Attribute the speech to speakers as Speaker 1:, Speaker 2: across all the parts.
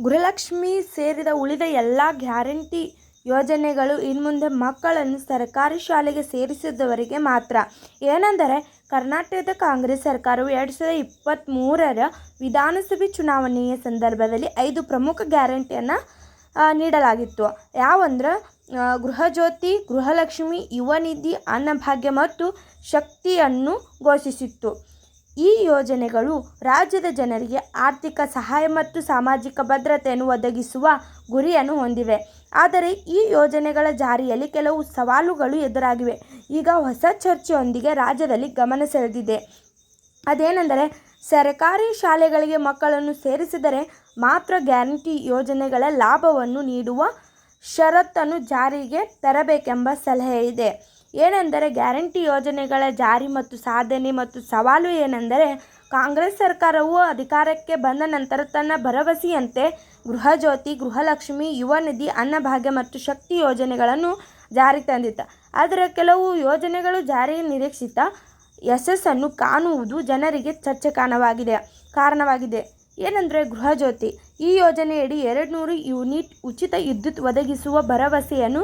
Speaker 1: ಗೃಹಲಕ್ಷ್ಮಿ ಸೇರಿದ ಉಳಿದ ಎಲ್ಲ ಗ್ಯಾರಂಟಿ ಯೋಜನೆಗಳು ಇನ್ಮುಂದೆ ಮಕ್ಕಳನ್ನು ಸರ್ಕಾರಿ ಶಾಲೆಗೆ ಸೇರಿಸಿದವರಿಗೆ ಮಾತ್ರ. ಏನೆಂದರೆ, ಕರ್ನಾಟಕದ ಕಾಂಗ್ರೆಸ್ ಸರ್ಕಾರವು ಎರಡು ಸಾವಿರದ ಇಪ್ಪತ್ತ್ಮೂರರ ವಿಧಾನಸಭೆ ಚುನಾವಣೆಯ ಸಂದರ್ಭದಲ್ಲಿ ಐದು ಪ್ರಮುಖ ಗ್ಯಾರಂಟಿಯನ್ನು ನೀಡಲಾಗಿತ್ತು. ಯಾವಂದ್ರೆ ಗೃಹಜ್ಯೋತಿ, ಗೃಹಲಕ್ಷ್ಮಿ ಯುವನಿಧಿ ಅನ್ನಭಾಗ್ಯ ಮತ್ತು ಶಕ್ತಿಯನ್ನು ಘೋಷಿಸಿತ್ತು. ಈ ಯೋಜನೆಗಳು ರಾಜ್ಯದ ಜನರಿಗೆ ಆರ್ಥಿಕ ಸಹಾಯ ಮತ್ತು ಸಾಮಾಜಿಕ ಭದ್ರತೆಯನ್ನು ಒದಗಿಸುವ ಗುರಿಯನ್ನು ಹೊಂದಿವೆ. ಆದರೆ ಈ ಯೋಜನೆಗಳ ಜಾರಿಯಲ್ಲಿ ಕೆಲವು ಸವಾಲುಗಳು ಎದುರಾಗಿವೆ. ಈಗ ಹೊಸ ಚರ್ಚೆಯೊಂದಿಗೆ ರಾಜ್ಯದಲ್ಲಿ ಗಮನ ಸೆಳೆದಿದೆ. ಅದೇನೆಂದರೆ, ಸರ್ಕಾರಿ ಶಾಲೆಗಳಿಗೆ ಮಕ್ಕಳನ್ನು ಸೇರಿಸಿದರೆ ಮಾತ್ರ ಗ್ಯಾರಂಟಿ ಯೋಜನೆಗಳ ಲಾಭವನ್ನು ನೀಡುವ ಷರತ್ತನ್ನು ಜಾರಿಗೆ ತರಬೇಕೆಂಬ ಸಲಹೆ ಇದೆ. ಏನೆಂದರೆ ಗ್ಯಾರಂಟಿ ಯೋಜನೆಗಳ ಜಾರಿ ಮತ್ತು ಸಾಧನೆ ಮತ್ತು ಸವಾಲು ಏನೆಂದರೆ ಕಾಂಗ್ರೆಸ್ ಸರ್ಕಾರವು ಅಧಿಕಾರಕ್ಕೆ ಬಂದ ನಂತರ ತನ್ನ ಭರವಸೆಯಂತೆ ಗೃಹಜ್ಯೋತಿ ಗೃಹಲಕ್ಷ್ಮಿ, ಯುವ ನಿಧಿ ಅನ್ನಭಾಗ್ಯ ಮತ್ತು ಶಕ್ತಿ ಯೋಜನೆಗಳನ್ನು ಜಾರಿಗೆ ತಂದಿತ್ತು. ಆದರೆ ಕೆಲವು ಯೋಜನೆಗಳು ಜಾರಿ ನಿರೀಕ್ಷಿತ ಯಶಸ್ಸನ್ನು ಕಾಣುವುದು ಜನರಿಗೆ ಚರ್ಚೆ ಕಾರಣವಾಗಿದೆ. ಕಾರಣವಾಗಿದೆ ಏನೆಂದರೆ ಗೃಹಜ್ಯೋತಿ ಈ ಯೋಜನೆಯಡಿ ಎರಡು ನೂರು ಯೂನಿಟ್ ಉಚಿತ ವಿದ್ಯುತ್ ಒದಗಿಸುವ ಭರವಸೆಯನ್ನು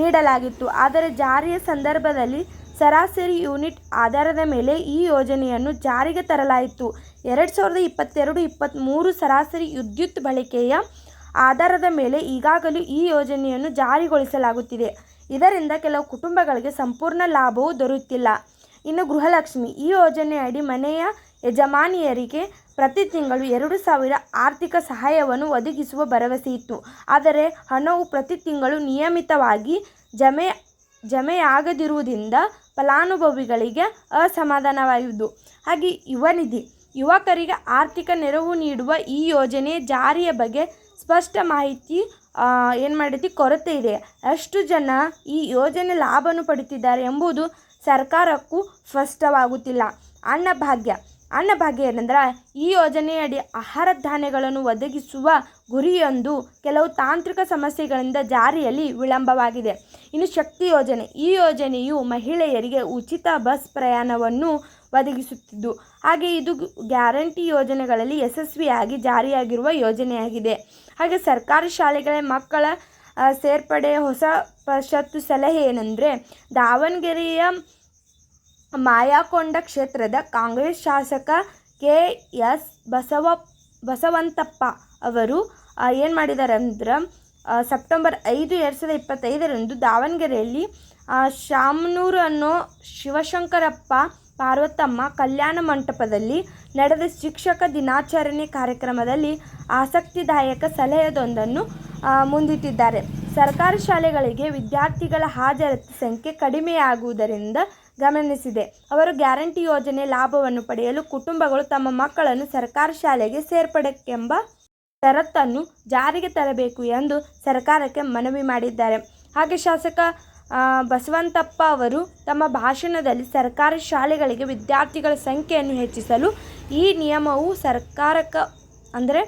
Speaker 1: ನೀಡಲಾಗಿತ್ತು. ಆದರೆ ಜಾರಿಯ ಸಂದರ್ಭದಲ್ಲಿ ಸರಾಸರಿ ಯೂನಿಟ್ ಆಧಾರದ ಮೇಲೆ ಈ ಯೋಜನೆಯನ್ನು ಜಾರಿಗೆ ತರಲಾಯಿತು. ಎರಡು ಸಾವಿರದ ಇಪ್ಪತ್ತೆರಡು ಇಪ್ಪತ್ತ್ಮೂರು ಸರಾಸರಿ ವಿದ್ಯುತ್ ಬಳಕೆಯ ಆಧಾರದ ಮೇಲೆ ಈಗಾಗಲೂ ಈ ಯೋಜನೆಯನ್ನು ಜಾರಿಗೊಳಿಸಲಾಗುತ್ತಿದೆ. ಇದರಿಂದ ಕೆಲವು ಕುಟುಂಬಗಳಿಗೆ ಸಂಪೂರ್ಣ ಲಾಭವೂ ದೊರೆಯುತ್ತಿಲ್ಲ. ಇನ್ನು ಗೃಹಲಕ್ಷ್ಮಿ, ಈ ಯೋಜನೆಯಡಿ ಮನೆಯ ಯಜಮಾನಿಯರಿಗೆ ಪ್ರತಿ ತಿಂಗಳು ಎರಡು ಸಾವಿರ ಆರ್ಥಿಕ ಸಹಾಯವನ್ನು ಒದಗಿಸುವ ಭರವಸೆ ಇತ್ತು. ಆದರೆ ಹಣವು ಪ್ರತಿ ತಿಂಗಳು ನಿಯಮಿತವಾಗಿ ಜಮೆ, ಜಮೆಯಾಗದಿರುವುದರಿಂದ ಫಲಾನುಭವಿಗಳಿಗೆ ಅಸಮಾಧಾನವಾಯಿತು. ಹಾಗೆ ಯುವ ನಿಧಿ, ಯುವಕರಿಗೆ ಆರ್ಥಿಕ ನೆರವು ನೀಡುವ ಈ ಯೋಜನೆ ಜಾರಿಯ ಬಗ್ಗೆ ಸ್ಪಷ್ಟ ಮಾಹಿತಿ ಏನು ಮಾಡೈತಿ ಕೊರತೆ ಇದೆ. ಎಷ್ಟು ಜನ ಈ ಯೋಜನೆ ಲಾಭವನ್ನು ಪಡಿತಿದ್ದಾರೆ ಎಂಬುದು ಸರ್ಕಾರಕ್ಕೂ ಸ್ಪಷ್ಟವಾಗುತ್ತಿಲ್ಲ. ಅನ್ನಭಾಗ್ಯ ಅನ್ನಭಾಗ್ಯ ಏನೆಂದರೆ ಈ ಯೋಜನೆಯಡಿ ಆಹಾರ ಧಾನ್ಯಗಳನ್ನು ಒದಗಿಸುವ ಗುರಿಯೊಂದು ಕೆಲವು ತಾಂತ್ರಿಕ ಸಮಸ್ಯೆಗಳಿಂದ ಜಾರಿಯಲ್ಲಿ ವಿಳಂಬವಾಗಿದೆ. ಇನ್ನು ಶಕ್ತಿ ಯೋಜನೆ, ಈ ಯೋಜನೆಯು ಮಹಿಳೆಯರಿಗೆ ಉಚಿತ ಬಸ್ ಪ್ರಯಾಣವನ್ನು ಒದಗಿಸುತ್ತಿದ್ದು, ಹಾಗೆ ಇದು ಗ್ಯಾರಂಟಿ ಯೋಜನೆಗಳಲ್ಲಿ ಯಶಸ್ವಿಯಾಗಿ ಜಾರಿಯಾಗಿರುವ ಯೋಜನೆಯಾಗಿದೆ. ಹಾಗೆ ಸರ್ಕಾರಿ ಶಾಲೆಗಳ ಮಕ್ಕಳ ಸೇರ್ಪಡೆ ಹೊಸ ಪರಿಷತ್ತು ಸಲಹೆ ಏನೆಂದರೆ, ದಾವಣಗೆರೆಯ ಮಾಯಕೊಂಡ ಕ್ಷೇತ್ರದ ಕಾಂಗ್ರೆಸ್ ಶಾಸಕ ಕೆ ಎಸ್ ಬಸವ, ಬಸವಂತಪ್ಪ ಅವರು ಏನು ಮಾಡಿದ್ದಾರೆ ಅಂದ್ರೆ ಸೆಪ್ಟೆಂಬರ್ ಐದು ಎರಡು ಸಾವಿರದ ಇಪ್ಪತ್ತೈದರಂದು ದಾವಣಗೆರೆಯಲ್ಲಿ ಶಾಮನೂರು ಅನ್ನೋ ಶಿವಶಂಕರಪ್ಪ ಪಾರ್ವತಮ್ಮ ಕಲ್ಯಾಣ ಮಂಟಪದಲ್ಲಿ ನಡೆದ ಶಿಕ್ಷಕ ದಿನಾಚರಣೆ ಕಾರ್ಯಕ್ರಮದಲ್ಲಿ ಆಸಕ್ತಿದಾಯಕ ಸಲಹೆಯೊಂದನ್ನು ಮುಂದಿಟ್ಟಿದ್ದಾರೆ. ಸರ್ಕಾರಿ ಶಾಲೆಗಳಿಗೆ ವಿದ್ಯಾರ್ಥಿಗಳ ಹಾಜರತಿ ಸಂಖ್ಯೆ ಕಡಿಮೆಯಾಗುವುದರಿಂದ ಗಮನಿಸಿದೆ. ಅವರು ಗ್ಯಾರಂಟಿ ಯೋಜನೆ ಲಾಭವನ್ನು ಪಡೆಯಲು ಕುಟುಂಬಗಳು ತಮ್ಮ ಮಕ್ಕಳನ್ನು ಸರ್ಕಾರಿ ಶಾಲೆಗೆ ಸೇರ್ಪಡೆಕೆಂಬ ಷರತ್ತನ್ನು ಜಾರಿಗೆ ತರಬೇಕು ಎಂದು ಸರ್ಕಾರಕ್ಕೆ ಮನವಿ ಮಾಡಿದ್ದಾರೆ. ಹಾಗೆ ಶಾಸಕ ಬಸವಂತಪ್ಪ ಅವರು ತಮ್ಮ ಭಾಷಣದಲ್ಲಿ ಸರ್ಕಾರಿ ಶಾಲೆಗಳಿಗೆ ವಿದ್ಯಾರ್ಥಿಗಳ ಸಂಖ್ಯೆಯನ್ನು ಹೆಚ್ಚಿಸಲು ಈ ನಿಯಮವು ಸರ್ಕಾರಕ್ಕೆ ಅಂದರೆ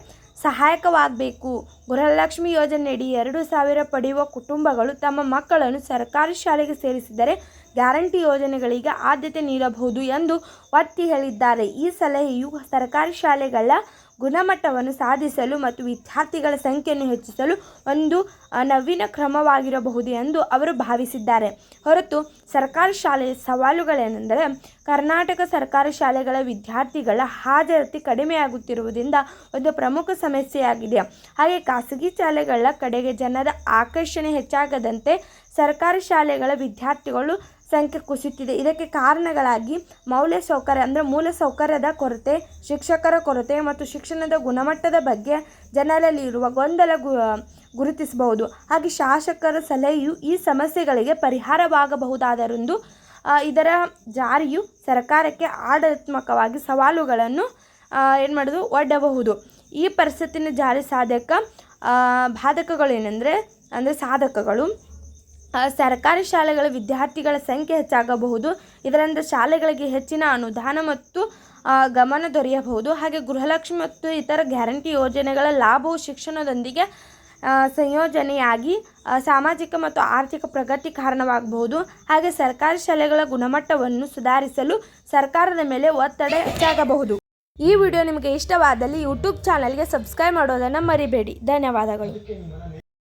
Speaker 1: ಸಹಾಯಕವಾಗಬೇಕು. ಗೃಹಲಕ್ಷ್ಮಿ ಯೋಜನೆಯಡಿ ಎರಡು ಸಾವಿರ ಪಡೆಯುವ ಕುಟುಂಬಗಳು ತಮ್ಮ ಮಕ್ಕಳನ್ನು ಸರ್ಕಾರಿ ಶಾಲೆಗೆ ಸೇರಿಸಿದರೆ ಗ್ಯಾರಂಟಿ ಯೋಜನೆಗಳಿಗೆ ಆದ್ಯತೆ ನೀಡಬಹುದು ಎಂದು ಒತ್ತಿ ಹೇಳಿದ್ದಾರೆ. ಈ ಸಲಹೆಯು ಸರ್ಕಾರಿ ಶಾಲೆಗಳ ಗುಣಮಟ್ಟವನ್ನು ಸಾಧಿಸಲು ಮತ್ತು ವಿದ್ಯಾರ್ಥಿಗಳ ಸಂಖ್ಯೆಯನ್ನು ಹೆಚ್ಚಿಸಲು ಒಂದು ನವೀನ ಕ್ರಮವಾಗಿರಬಹುದು ಎಂದು ಅವರು ಭಾವಿಸಿದ್ದಾರೆ. ಹೊರತು ಸರ್ಕಾರಿ ಶಾಲೆಯ ಸವಾಲುಗಳೇನೆಂದರೆ ಕರ್ನಾಟಕ ಸರ್ಕಾರಿ ಶಾಲೆಗಳ ವಿದ್ಯಾರ್ಥಿಗಳ ಹಾಜರಾತಿ ಕಡಿಮೆಯಾಗುತ್ತಿರುವುದರಿಂದ ಒಂದು ಪ್ರಮುಖ ಸಮಸ್ಯೆಯಾಗಿದೆ. ಹಾಗೆ ಖಾಸಗಿ ಶಾಲೆಗಳ ಕಡೆಗೆ ಜನರ ಆಕರ್ಷಣೆ ಹೆಚ್ಚಾಗದಂತೆ ಸರ್ಕಾರಿ ಶಾಲೆಗಳ ವಿದ್ಯಾರ್ಥಿಗಳು ಸಂಖ್ಯೆ ಕುಸಿಯುತ್ತಿದೆ. ಇದಕ್ಕೆ ಕಾರಣಗಳಾಗಿ ಮೌಲ್ಯ ಸೌಕರ್ಯ ಅಂದರೆ ಮೂಲ ಸೌಕರ್ಯದ ಕೊರತೆ, ಶಿಕ್ಷಕರ ಕೊರತೆ ಮತ್ತು ಶಿಕ್ಷಣದ ಗುಣಮಟ್ಟದ ಬಗ್ಗೆ ಜನರಲ್ಲಿ ಇರುವ ಗೊಂದಲ ಗುರುತಿಸಬಹುದು. ಹಾಗೆ ಶಾಸಕರ ಸಲಹೆಯು ಈ ಸಮಸ್ಯೆಗಳಿಗೆ ಪರಿಹಾರವಾಗಬಹುದಾದರೆಂದು ಇದರ ಜಾರಿಯು ಸರ್ಕಾರಕ್ಕೆ ಆಡಳಿತಾತ್ಮಕವಾಗಿ ಸವಾಲುಗಳನ್ನು ಏನು ಮಾಡೋದು, ಒಡ್ಡಬಹುದು. ಈ ಪರಿಸ್ಥಿತಿನ ಜಾರಿ ಸಾಧಕ ಬಾಧಕಗಳೇನೆಂದರೆ, ಅಂದರೆ ಸಾಧಕಗಳು. ಸರ್ಕಾರಿ ಶಾಲೆಗಳ ವಿದ್ಯಾರ್ಥಿಗಳ ಸಂಖ್ಯೆ ಹೆಚ್ಚಾಗಬಹುದು. ಇದರಿಂದ ಶಾಲೆಗಳಿಗೆ ಹೆಚ್ಚಿನ ಅನುದಾನ ಮತ್ತು ಗಮನ ದೊರೆಯಬಹುದು. ಹಾಗೆ ಗೃಹಲಕ್ಷ್ಮಿ ಮತ್ತು ಇತರ ಗ್ಯಾರಂಟಿ ಯೋಜನೆಗಳ ಲಾಭವು ಶಿಕ್ಷಣದೊಂದಿಗೆ ಸಂಯೋಜನೆಯಾಗಿ ಸಾಮಾಜಿಕ ಮತ್ತು ಆರ್ಥಿಕ ಪ್ರಗತಿ ಕಾರಣವಾಗಬಹುದು. ಹಾಗೆ ಸರ್ಕಾರಿ ಶಾಲೆಗಳ ಗುಣಮಟ್ಟವನ್ನು ಸುಧಾರಿಸಲು ಸರ್ಕಾರದ ಮೇಲೆ ಒತ್ತಡ ಹೆಚ್ಚಾಗಬಹುದು. ಈ ವಿಡಿಯೋ ನಿಮಗೆ ಇಷ್ಟವಾದಲ್ಲಿ ಯೂಟ್ಯೂಬ್ ಚಾನಲ್ಗೆ ಸಬ್ಸ್ಕ್ರೈಬ್ ಮಾಡೋದನ್ನು ಮರಿಬೇಡಿ. ಧನ್ಯವಾದಗಳು.